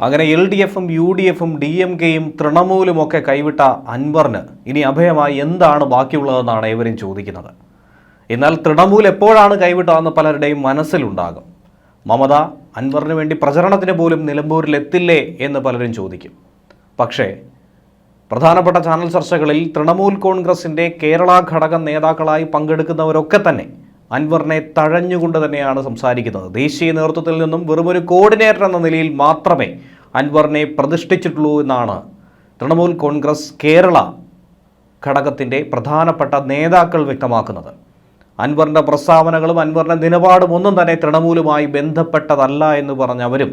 അങ്ങനെ L D എഫും U D എഫും ഡി എം കെയും തൃണമൂലുമൊക്കെ കൈവിട്ട അൻവറിന് ഇനി അഭയമായി എന്താണ് ബാക്കിയുള്ളതെന്നാണ് ഏവരും ചോദിക്കുന്നത്. എന്നാൽ തൃണമൂൽ എപ്പോഴാണ് കൈവിട്ടതെന്ന് പലരുടെയും മനസ്സിലുണ്ടാകും. മമത അൻവറിന് വേണ്ടി പ്രചരണത്തിന് പോലും നിലമ്പൂരിൽ എത്തില്ലേ എന്ന് പലരും ചോദിക്കും. പക്ഷേ പ്രധാനപ്പെട്ട ചാനൽ ചർച്ചകളിൽ തൃണമൂൽ കോൺഗ്രസിന്റെ കേരള ഘടകം നേതാക്കളായി പങ്കെടുക്കുന്നവരൊക്കെ തന്നെ അൻവറിനെ തഴഞ്ഞുകൊണ്ട് തന്നെയാണ് സംസാരിക്കുന്നത്. ദേശീയ നേതൃത്വത്തിൽ നിന്നും വെറും ഒരു കോർഡിനേറ്റർ എന്ന നിലയിൽ മാത്രമേ അൻവറിനെ പ്രതിഷ്ഠിച്ചിട്ടുള്ളൂ എന്നാണ് തൃണമൂൽ കോൺഗ്രസ് കേരള ഘടകത്തിന്റെ പ്രധാനപ്പെട്ട നേതാക്കൾ വ്യക്തമാക്കുന്നത്. അൻവറിന്റെ പ്രസ്താവനകളും അൻവറിന്റെ നിലപാടും ഒന്നും തന്നെ തൃണമൂലുമായി ബന്ധപ്പെട്ടതല്ല എന്ന് പറഞ്ഞവരും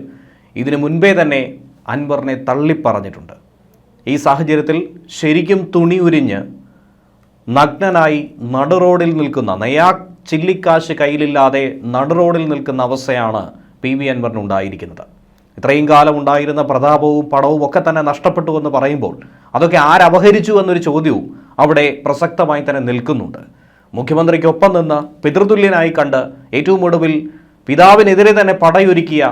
ഇതിനു മുൻപേ തന്നെ അൻവറിനെ തള്ളിപ്പറഞ്ഞിട്ടുണ്ട്. ഈ സാഹചര്യത്തിൽ ശരിക്കും തുണി ഉരിഞ്ഞ് നഗ്നനായി നടുറോഡിൽ നിൽക്കുന്ന നയാ ചില്ലിക്കാശ് കയ്യിലില്ലാതെ നടുറോഡിൽ നിൽക്കുന്ന അവസ്ഥയാണ് പി വി അൻവറിനുണ്ടായിരിക്കുന്നത് ഇത്രയും കാലം ഉണ്ടായിരുന്ന പ്രതാപവും പടവും ഒക്കെ തന്നെ നഷ്ടപ്പെട്ടു എന്ന് പറയുമ്പോൾ അതൊക്കെ ആരപഹരിച്ചു എന്നൊരു ചോദ്യവും അവിടെ പ്രസക്തമായി തന്നെ നിൽക്കുന്നുണ്ട്. മുഖ്യമന്ത്രിക്കൊപ്പം നിന്ന് പിതൃതുല്യനായി കണ്ട് ഏറ്റവും ഒടുവിൽ പിതാവിനെതിരെ തന്നെ പടയൊരുക്കിയ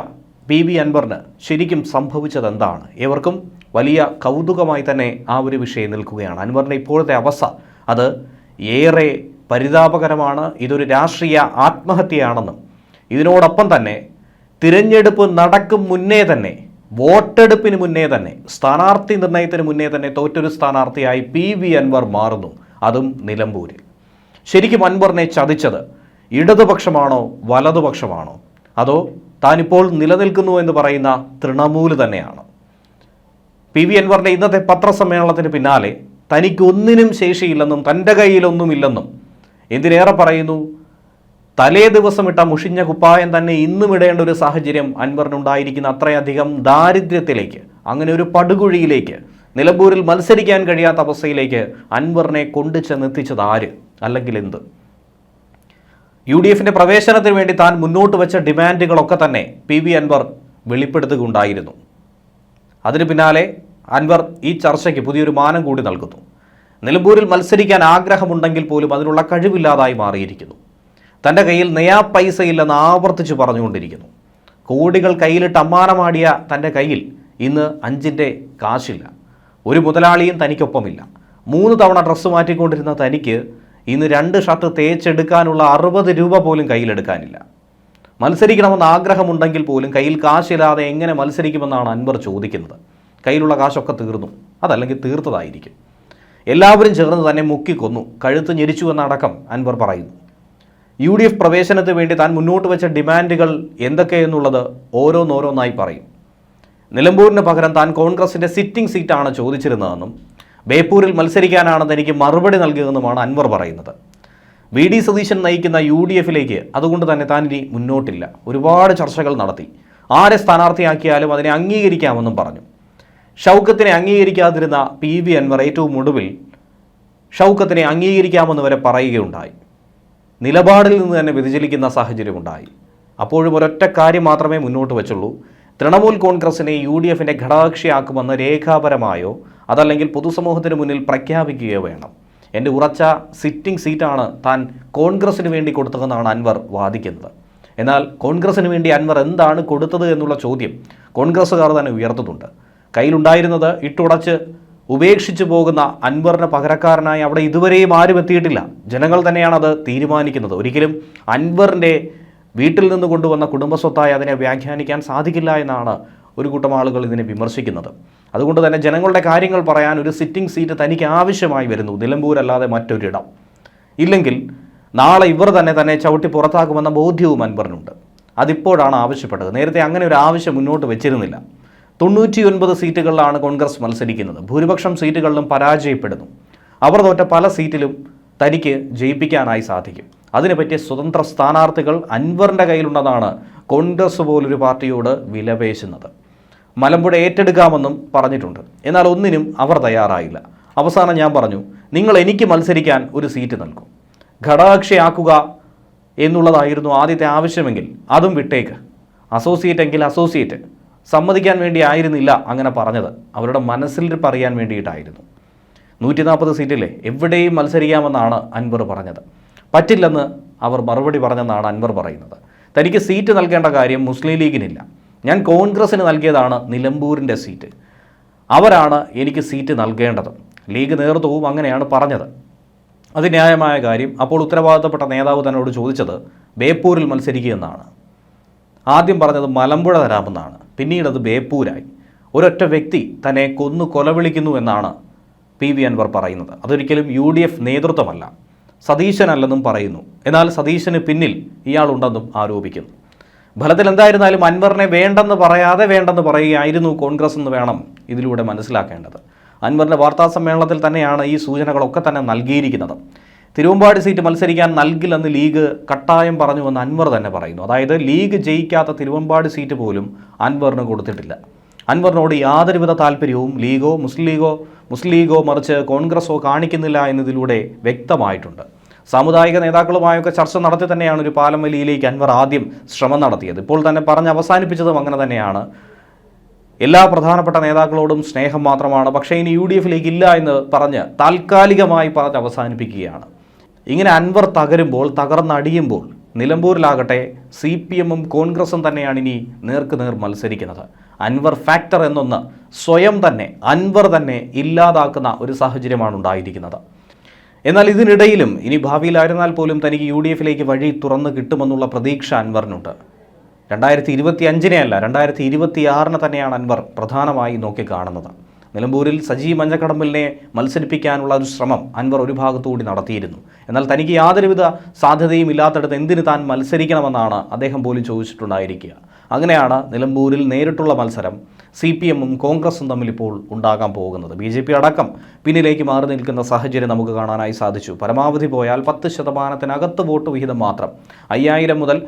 പി വി അൻവറിന് ശരിക്കും സംഭവിച്ചത് എന്താണ് ഏവർക്കും വലിയ കൗതുകമായി തന്നെ ആ ഒരു വിഷയം നിൽക്കുകയാണ്. അൻവറിന്റെ ഇപ്പോഴത്തെ അവസ്ഥ അത് ഏറെ പരിതാപകരമാണ്. ഇതൊരു രാഷ്ട്രീയ ആത്മഹത്യയാണെന്നും ഇതിനോടൊപ്പം തന്നെ തിരഞ്ഞെടുപ്പ് നടക്കും മുന്നേ തന്നെ വോട്ടെടുപ്പിന് മുന്നേ തന്നെ സ്ഥാനാർത്ഥി നിർണയത്തിന് മുന്നേ തന്നെ തോറ്റൊരു സ്ഥാനാർത്ഥിയായി പി വി അൻവർ മാറുന്നു. അതും നിലമ്പൂരിൽ. ശരിക്കും അൻവറിനെ ചതിച്ചത് ഇടതുപക്ഷമാണോ വലതുപക്ഷമാണോ? അതോ താനിപ്പോൾ നിലനിൽക്കുന്നു എന്ന് പറയുന്ന തൃണമൂൽ തന്നെയാണ്. പി വി അൻവറിന്റെ ഇന്നത്തെ പത്രസമ്മേളനത്തിന് പിന്നാലെ തനിക്കൊന്നിനും ശേഷിയില്ലെന്നും തന്റെ കയ്യിലൊന്നുമില്ലെന്നും എന്തിനേറെ പറയുന്നു? തലേ ദിവസം ഇട്ട മുഷിഞ്ഞ കുപ്പായം തന്നെ ഇന്നും ഇടേണ്ട ഒരു സാഹചര്യം അൻവറിനുണ്ടായിരിക്കുന്ന അത്രയധികം ദാരിദ്ര്യത്തിലേക്ക് അങ്ങനെ ഒരു പടുകുഴിയിലേക്ക് നിലമ്പൂരിൽ മത്സരിക്കാൻ കഴിയാത്ത അവസ്ഥയിലേക്ക് അൻവറിനെ കൊണ്ടു ചെന്നെത്തിച്ചത് ആര്? അല്ലെങ്കിൽ എന്ത്? യു ഡി എഫിന്റെ പ്രവേശനത്തിന് വേണ്ടി താൻ മുന്നോട്ട് വെച്ച ഡിമാൻഡുകളൊക്കെ തന്നെ പി വി അൻവർ വെളിപ്പെടുത്തുകയുണ്ടായിരുന്നു. അതിന് പിന്നാലെ അൻവർ ഈ ചർച്ചയ്ക്ക് പുതിയൊരു മാനം കൂടി നൽകുന്നു. നിലമ്പൂരിൽ മത്സരിക്കാൻ ആഗ്രഹമുണ്ടെങ്കിൽ പോലും അതിനുള്ള കഴിവില്ലാതായി മാറിയിരിക്കുന്നു. തന്റെ കയ്യിൽ നയാ പൈസയില്ലെന്ന് ആവർത്തിച്ച് പറഞ്ഞുകൊണ്ടിരിക്കുന്നു. കോടികൾ കയ്യിലിട്ട് അമ്മാനമാടിയ തന്റെ കയ്യിൽ ഇന്ന് അഞ്ചിന്റെ കാശില്ല. ഒരു മുതലാളിയും തനിക്കൊപ്പമില്ല. മൂന്ന് തവണ ഡ്രസ്സ് മാറ്റിക്കൊണ്ടിരുന്ന തനിക്ക് ഇന്ന് രണ്ട് ഷർട്ട് തേച്ചെടുക്കാനുള്ള അറുപത് രൂപ പോലും കയ്യിലെടുക്കാനില്ല. മത്സരിക്കണമെന്ന് ആഗ്രഹമുണ്ടെങ്കിൽ പോലും കയ്യിൽ കാശില്ലാതെ എങ്ങനെ മത്സരിക്കുമെന്നാണ് അൻവർ ചോദിക്കുന്നത്. കയ്യിലുള്ള കാശൊക്കെ തീർന്നു. അതല്ലെങ്കിൽ തീർത്തതായിരിക്കും. എല്ലാവരും ചേർന്ന് തന്നെ മുക്കിക്കൊന്നു കഴുത്ത് ഞെരിച്ചു എന്നടക്കം അൻവർ പറയുന്നു. യു ഡി എഫ് പ്രവേശനത്തിന് വേണ്ടി താൻ മുന്നോട്ട് വെച്ച ഡിമാൻഡുകൾ എന്തൊക്കെയെന്നുള്ളത് ഓരോന്നോരോന്നായി പറയും. നിലമ്പൂരിന് പകരം താൻ കോൺഗ്രസിന്റെ സിറ്റിംഗ് സീറ്റാണ് ചോദിച്ചിരുന്നതെന്നും ബേപ്പൂരിൽ മത്സരിക്കാനാണ് തനിക്ക് മറുപടി നൽകിയതെന്നുമാണ് അൻവർ പറയുന്നത്. വി ഡി സതീശൻ നയിക്കുന്ന യു ഡി എഫിലേക്ക് അതുകൊണ്ട് തന്നെ താൻ ഇനി മുന്നോട്ടില്ല. ഒരുപാട് ചർച്ചകൾ നടത്തി. ആരെ സ്ഥാനാർത്ഥിയാക്കിയാലും അതിനെ അംഗീകരിക്കാമെന്നും പറഞ്ഞു. ഷൗക്കത്തിനെ അംഗീകരിക്കാതിരുന്ന പി വി അൻവർ ഏറ്റവും ഒടുവിൽ ഷൗക്കത്തിനെ അംഗീകരിക്കാമെന്ന് വരെ പറയുകയുണ്ടായി. നിലപാടിൽ നിന്ന് തന്നെ വ്യതിചലിക്കുന്ന സാഹചര്യമുണ്ടായി. അപ്പോഴും ഒരൊറ്റ കാര്യം മാത്രമേ മുന്നോട്ട് വെച്ചുള്ളൂ. തൃണമൂൽ കോൺഗ്രസിനെ യു ഡി എഫിന്റെ ഘടകകക്ഷിയാക്കുമെന്ന് രേഖാപരമായോ അതല്ലെങ്കിൽ പൊതുസമൂഹത്തിന് മുന്നിൽ പ്രഖ്യാപിക്കുകയോ വേണം. എന്റെ ഉറച്ച സിറ്റിംഗ് സീറ്റാണ് താൻ കോൺഗ്രസിന് വേണ്ടി കൊടുത്തതെന്നാണ് അൻവർ വാദിക്കുന്നത്. എന്നാൽ കോൺഗ്രസിന് വേണ്ടി അൻവർ എന്താണ് കൊടുത്തത് എന്നുള്ള ചോദ്യം കോൺഗ്രസ്സുകാർ തന്നെ ഉയർത്തുന്നുണ്ട്. കയ്യിലുണ്ടായിരുന്നത് ഇട്ടുടച്ച് ഉപേക്ഷിച്ചു പോകുന്ന അൻവറിന് പകരക്കാരനായി അവിടെ ഇതുവരെയും ആരും എത്തിയിട്ടില്ല. ജനങ്ങൾ തന്നെയാണ് അത് തീരുമാനിക്കുന്നത്. ഒരിക്കലും അൻവറിന്റെ വീട്ടിൽ നിന്ന് കൊണ്ടുവന്ന കുടുംബസ്വത്തായി അതിനെ വ്യാഖ്യാനിക്കാൻ സാധിക്കില്ല എന്നാണ് ഒരു കൂട്ടം ആളുകൾ ഇതിനെ വിമർശിക്കുന്നത്. അതുകൊണ്ട് തന്നെ ജനങ്ങളുടെ കാര്യങ്ങൾ പറയാൻ ഒരു സിറ്റിംഗ് സീറ്റ് തനിക്ക് ആവശ്യമായി വരുന്നു. നിലമ്പൂരല്ലാതെ മറ്റൊരിടം. ഇല്ലെങ്കിൽ നാളെ ഇവർ തന്നെ തന്നെ ചവിട്ടി പുറത്താക്കുമെന്ന ബോധ്യവും അൻവറിനുണ്ട്. അതിപ്പോഴാണ് ആവശ്യപ്പെട്ടത്. നേരത്തെ അങ്ങനെ ഒരു ആവശ്യം മുന്നോട്ട് വെച്ചിരുന്നില്ല. തൊണ്ണൂറ്റിയൊൻപത് സീറ്റുകളിലാണ് കോൺഗ്രസ് മത്സരിക്കുന്നത്. ഭൂരിപക്ഷം സീറ്റുകളിലും പരാജയപ്പെടുന്നു. അവർ തോറ്റ പല സീറ്റിലും തനിക്ക് ജയിപ്പിക്കാനായി സാധിക്കും. അതിനെപ്പറ്റി സ്വതന്ത്ര സ്ഥാനാർത്ഥികൾ അൻവറിന്റെ കയ്യിലുണ്ടെന്നാണ് കോൺഗ്രസ് പോലൊരു പാർട്ടിയോട് വിലപേശുന്നത്. മലമ്പുഴ ഏറ്റെടുക്കാമെന്നും പറഞ്ഞിട്ടുണ്ട്. എന്നാൽ ഒന്നിനും അവർ തയ്യാറായില്ല. അവസാനം ഞാൻ പറഞ്ഞു നിങ്ങൾ എനിക്ക് മത്സരിക്കാൻ ഒരു സീറ്റ് നൽകും. ഘടകകക്ഷിയാക്കുക എന്നുള്ളതായിരുന്നു ആദ്യത്തെ ആവശ്യമെങ്കിൽ അതും വിട്ടേക്ക്. അസോസിയേറ്റ് എങ്കിൽ അസോസിയേറ്റ്. സമ്മതിക്കാൻ വേണ്ടി ആയിരുന്നില്ല അങ്ങനെ പറഞ്ഞത്. അവരുടെ മനസ്സിൽ പറയാൻ വേണ്ടിയിട്ടായിരുന്നു. നൂറ്റി നാൽപ്പത് സീറ്റിലെ എവിടെയും മത്സരിക്കാമെന്നാണ് അൻവർ പറഞ്ഞത്. പറ്റില്ലെന്ന് അവർ മറുപടി പറഞ്ഞെന്നാണ് അൻവർ പറയുന്നത്. തനിക്ക് സീറ്റ് നൽകേണ്ട കാര്യം മുസ്ലിം ലീഗിനില്ല. ഞാൻ കോൺഗ്രസ്സിന് നൽകിയതാണ് നിലമ്പൂരിന്റെ സീറ്റ്. അവരാണ് എനിക്ക് സീറ്റ് നൽകേണ്ടത്. ലീഗ് നേതൃത്വവും അങ്ങനെയാണ് പറഞ്ഞത്. അത് ന്യായമായ കാര്യം. അപ്പോൾ ഉത്തരവാദിത്തപ്പെട്ട നേതാവ് തന്നോട് ചോദിച്ചത് ബേപ്പൂരിൽ മത്സരിക്കുമെന്നാണ് ആദ്യം പറഞ്ഞത് മലമ്പുഴ തരാമെന്നാണ്. പിന്നീട് അത് ബേപ്പൂരായി. ഒരൊറ്റ വ്യക്തി തന്നെ കൊന്നു കൊലവിളിക്കുന്നു എന്നാണ് പി വി അൻവർ പറയുന്നത്. അതൊരിക്കലും യു ഡി എഫ് നേതൃത്വമല്ല സതീശനല്ലെന്നും പറയുന്നു. എന്നാൽ സതീശന് പിന്നിൽ ഇയാളുണ്ടെന്നും ആരോപിക്കുന്നു. ഫലത്തിൽ എന്തായിരുന്നാലും അൻവറിനെ വേണ്ടെന്ന് പറയാതെ വേണ്ടെന്ന് പറയുകയായിരുന്നു കോൺഗ്രസ് എന്ന് വേണം ഇതിലൂടെ മനസ്സിലാക്കേണ്ടത്. അൻവറിന്റെ വാർത്താ സമ്മേളനത്തിൽ തന്നെയാണ് ഈ സൂചനകളൊക്കെ തന്നെ നൽകിയിരിക്കുന്നത്. തിരുവമ്പാടി സീറ്റ് മത്സരിക്കാൻ നൽകില്ലെന്ന് ലീഗ് കട്ടായം പറഞ്ഞുവെന്ന് അൻവർ തന്നെ പറയുന്നു. അതായത് ലീഗ് ജയിക്കാത്ത തിരുവമ്പാടി സീറ്റ് പോലും അൻവറിന് കൊടുത്തിട്ടില്ല. അൻവറിനോട് യാതൊരുവിധ താല്പര്യവും ലീഗോ മുസ്ലിം ലീഗോ മുസ്ലിം ലീഗോ മറിച്ച് കോൺഗ്രസോ കാണിക്കുന്നില്ല എന്നതിലൂടെ വ്യക്തമായിട്ടുണ്ട്. സാമുദായിക നേതാക്കളുമായൊക്കെ ചർച്ച നടത്തി തന്നെയാണ് ഒരു പാലം വലിയിലേക്ക് അൻവർ ആദ്യം ശ്രമം നടത്തിയത്. ഇപ്പോൾ തന്നെ പറഞ്ഞ് അവസാനിപ്പിച്ചതും അങ്ങനെ തന്നെയാണ്. എല്ലാ പ്രധാനപ്പെട്ട നേതാക്കളോടും സ്നേഹം മാത്രമാണ്. പക്ഷേ ഇനി യു ഡി എഫിലേക്ക് ഇല്ല എന്ന് പറഞ്ഞ് താൽക്കാലികമായി പറഞ്ഞ് അവസാനിപ്പിക്കുകയാണ്. ഇങ്ങനെ അൻവർ തകരുമ്പോൾ തകർന്നടിയുമ്പോൾ നിലമ്പൂരിലാകട്ടെ സി പി എമ്മും കോൺഗ്രസും തന്നെയാണ് ഇനി നേർക്ക് നേർ മത്സരിക്കുന്നത്. അൻവർ ഫാക്ടർ എന്നൊന്ന് സ്വയം തന്നെ അൻവർ തന്നെ ഇല്ലാതാക്കുന്ന ഒരു സാഹചര്യമാണ് ഉണ്ടായിരിക്കുന്നത്. എന്നാൽ ഇതിനിടയിലും ഇനി ഭാവിയിലായിരുന്നാൽ പോലും തനിക്ക് യു ഡി എഫിലേക്ക് വഴി തുറന്നു കിട്ടുമെന്നുള്ള പ്രതീക്ഷ അൻവറിനുണ്ട്. രണ്ടായിരത്തി ഇരുപത്തി അഞ്ചിനെ അല്ല രണ്ടായിരത്തി ഇരുപത്തി ആറിന് തന്നെയാണ് അൻവർ പ്രധാനമായി നോക്കിക്കാണുന്നത്. നിലമ്പൂരിൽ സജി മഞ്ഞക്കടമ്പലിനെ മത്സരിപ്പിക്കാനുള്ള ഒരു ശ്രമം അൻവർ ഒരു ഭാഗത്തുകൂടി നടത്തിയിരുന്നു. എന്നാൽ തനിക്ക് യാതൊരുവിധ സാധ്യതയും ഇല്ലാത്തടത്ത് എന്തിന് താൻ മത്സരിക്കണമെന്നാണ് അദ്ദേഹം പോലും ചോദിച്ചിട്ടുണ്ടായിരിക്കുക. അങ്ങനെയാണ് നിലമ്പൂരിൽ നേരിട്ടുള്ള മത്സരം സി പി എമ്മും കോൺഗ്രസും തമ്മിൽ ഇപ്പോൾ ഉണ്ടാകാൻ പോകുന്നത്. ബി ജെ പി അടക്കം പിന്നിലേക്ക് മാറി നിൽക്കുന്ന സാഹചര്യം നമുക്ക് കാണാനായി സാധിച്ചു. പരമാവധി പോയാൽ പത്ത് ശതമാനത്തിനകത്ത് വോട്ട് വിഹിതം മാത്രം അയ്യായിരം മുതൽ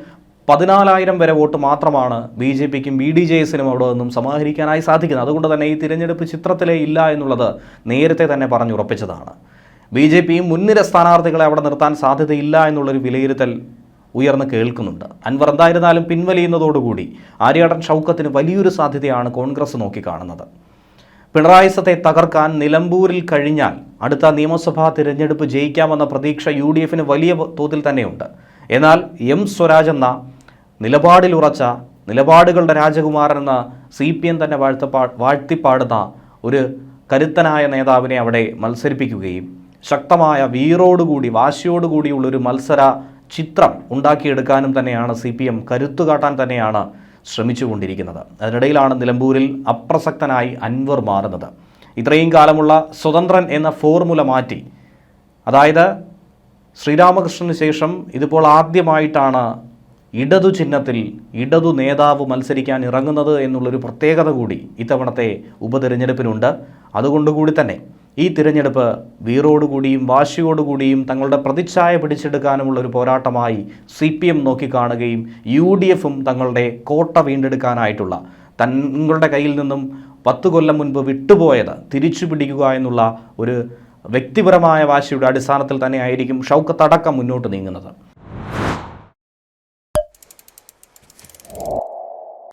പതിനാലായിരം വരെ വോട്ട് മാത്രമാണ് ബി ജെ പിക്കും ബി ഡി ജെ എസിനും അവിടെ നിന്നും സമാഹരിക്കാനായി സാധിക്കുന്നത്. അതുകൊണ്ട് തന്നെ ഈ തിരഞ്ഞെടുപ്പ് ചിത്രത്തിലേ ഇല്ല എന്നുള്ളത് നേരത്തെ തന്നെ പറഞ്ഞുറപ്പിച്ചതാണ് ബി ജെ പിയും മുൻനിര സ്ഥാനാർത്ഥികളെ അവിടെ നിർത്താൻ സാധ്യതയില്ല എന്നുള്ളൊരു വിലയിരുത്തൽ ഉയർന്നു കേൾക്കുന്നുണ്ട്. അൻവർ എന്തായിരുന്നാലും പിൻവലിയുന്നതോടുകൂടി ആര്യാടൻ ഷൗക്കത്തിന് വലിയൊരു സാധ്യതയാണ് കോൺഗ്രസ് നോക്കിക്കാണുന്നത്. പിണറായി സത്തെ തകർക്കാൻ നിലമ്പൂരിൽ കഴിഞ്ഞാൽ അടുത്ത നിയമസഭാ തിരഞ്ഞെടുപ്പ് ജയിക്കാമെന്ന പ്രതീക്ഷ യു വലിയ തോതിൽ തന്നെയുണ്ട്. എന്നാൽ എം സ്വരാജ് എന്ന നിലപാടിലുറച്ച നിലപാടുകളുടെ രാജകുമാരൻ എന്ന സി പി എം തന്നെ വാഴ്ത്തപ്പാ വാഴ്ത്തിപ്പാടുന്ന ഒരു കരുത്തനായ നേതാവിനെ അവിടെ മത്സരിപ്പിക്കുകയും ശക്തമായ വീറോടുകൂടി വാശിയോടുകൂടിയുള്ളൊരു മത്സര ചിത്രം ഉണ്ടാക്കിയെടുക്കാനും തന്നെയാണ് സി പി എം കരുത്തു കാട്ടാൻ തന്നെയാണ് ശ്രമിച്ചുകൊണ്ടിരിക്കുന്നത്. അതിനിടയിലാണ് നിലമ്പൂരിൽ അപ്രസക്തനായി അൻവർ മാറുന്നത്. ഇത്രയും കാലമുള്ള സ്വതന്ത്രൻ എന്ന ഫോർമുല മാറ്റി. അതായത് ശ്രീരാമകൃഷ്ണന് ശേഷം ഇതിപ്പോൾ ആദ്യമായിട്ടാണ് ഇടതു ചിഹ്നത്തിൽ ഇടതു നേതാവ് മത്സരിക്കാൻ ഇറങ്ങുന്നത് എന്നുള്ളൊരു പ്രത്യേകത കൂടി ഇത്തവണത്തെ ഉപതെരഞ്ഞെടുപ്പിനുണ്ട് അതുകൊണ്ടുകൂടി തന്നെ ഈ തിരഞ്ഞെടുപ്പ് വീറോടുകൂടിയും വാശിയോടുകൂടിയും തങ്ങളുടെ പ്രതിച്ഛായ പിടിച്ചെടുക്കാനുമുള്ള ഒരു പോരാട്ടമായി സി പി എം നോക്കിക്കാണുകയും യു ഡി എഫും തങ്ങളുടെ കോട്ട വീണ്ടെടുക്കാനായിട്ടുള്ള തങ്ങളുടെ കയ്യിൽ നിന്നും പത്ത് കൊല്ലം മുൻപ് വിട്ടുപോയത് തിരിച്ചു പിടിക്കുക എന്നുള്ള ഒരു വ്യക്തിപരമായ വാശിയുടെ അടിസ്ഥാനത്തിൽ തന്നെ ആയിരിക്കും ഷൗക്കത്ത് അടക്കം മുന്നോട്ട് നീങ്ങുന്നത്.